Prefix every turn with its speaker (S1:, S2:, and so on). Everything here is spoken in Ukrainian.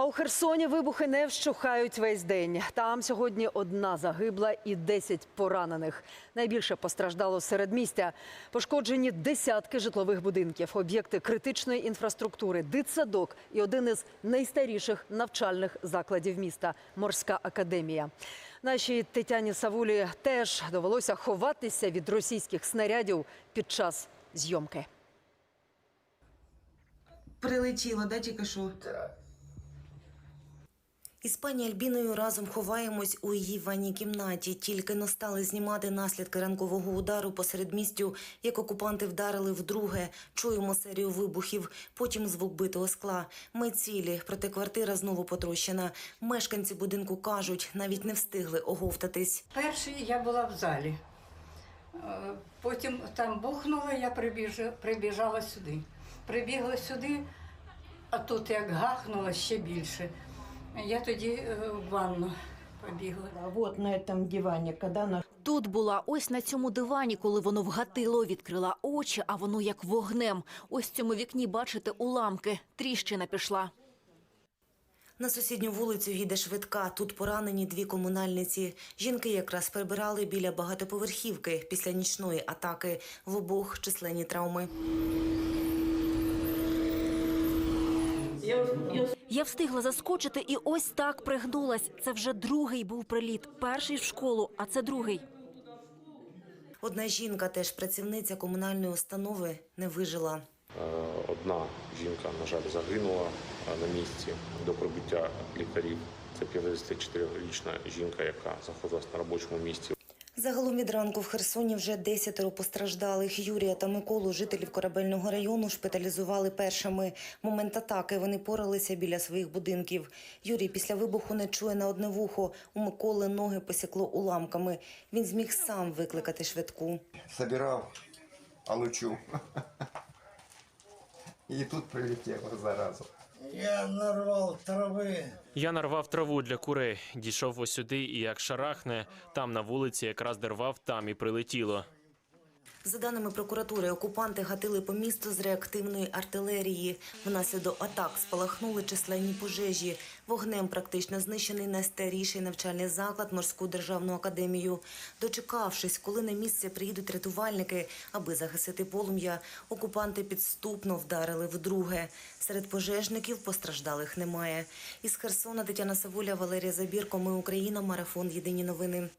S1: А у Херсоні вибухи не вщухають весь день. Там сьогодні одна загибла і 10 поранених. Найбільше постраждало серед містя. Пошкоджені десятки житлових будинків, об'єкти критичної інфраструктури, дитсадок і один із найстаріших навчальних закладів міста морська академія. Нашій Тетяні Савулі теж довелося ховатися від російських снарядів під час зйомки.
S2: Прилетіло, да, тільки що?
S3: Із пані Альбіною разом ховаємось у її ванній кімнаті. Тільки но стали знімати наслідки ранкового удару посеред містю, як окупанти вдарили вдруге. Чуємо серію вибухів, потім звук битого скла. Ми цілі, проте квартира знову потрощена. Мешканці будинку кажуть, навіть не встигли оговтатись.
S4: Перший я була в залі. Е, Потім там бухнуло, я прибіжа- прибіжала сюди. Прибігла сюди, а тут як гахнуло ще більше. Я тоді е, в ванну побігла.
S5: А вот на этом диване, когда она
S6: Тут була ось на цьому дивані, коли воно вгатило, відкрила очі, а воно як вогнем. Ось в цьому вікні бачите уламки. Тріщина пішла.
S3: На сусідню вулицю їде швидка. Тут поранені дві комунальниці. Жінки якраз прибирали біля багатоповерхівки після нічної атаки. В обох численні травми.
S6: Я встигла заскочити і ось так пригнулась. Це вже другий був приліт. Перший в школу, а це другий.
S3: Одна жінка, теж працівниця комунальної установи, не вижила.
S7: Е, Одна жінка, на жаль, загинула на місці до прибуття лікарів. Це 54-річна жінка, яка знаходилась на робочому місці.
S3: Загалом від ранку в Херсоні вже десятеро постраждалих. Юрія та Миколу, жителів корабельного району, шпиталізували першими. Момент атаки вони поралися біля своїх будинків. Юрій після вибуху не чує на одне вухо. У Миколи ноги посікло уламками. Він зміг сам викликати швидку.
S8: собирав алучу. І тут прилетіло зараза.
S9: Я нарвав трави.
S10: Я нарвав траву для курей, дійшов ось сюди, і як шарахне, там на вулиці якраз дервав, там і прилетіло.
S3: За даними прокуратури, окупанти гатили по місту з реактивної артилерії. Внаслідок атак спалахнули численні пожежі. Вогнем практично знищений найстаріший навчальний заклад морську державну академію. Дочекавшись, коли на місце приїдуть рятувальники, аби загасити полум'я, окупанти підступно вдарили вдруге. Серед пожежників постраждалих немає. Із Херсона Тетяна Савуля, Валерія Забірко. Ми Україна. Марафон. Єдині новини.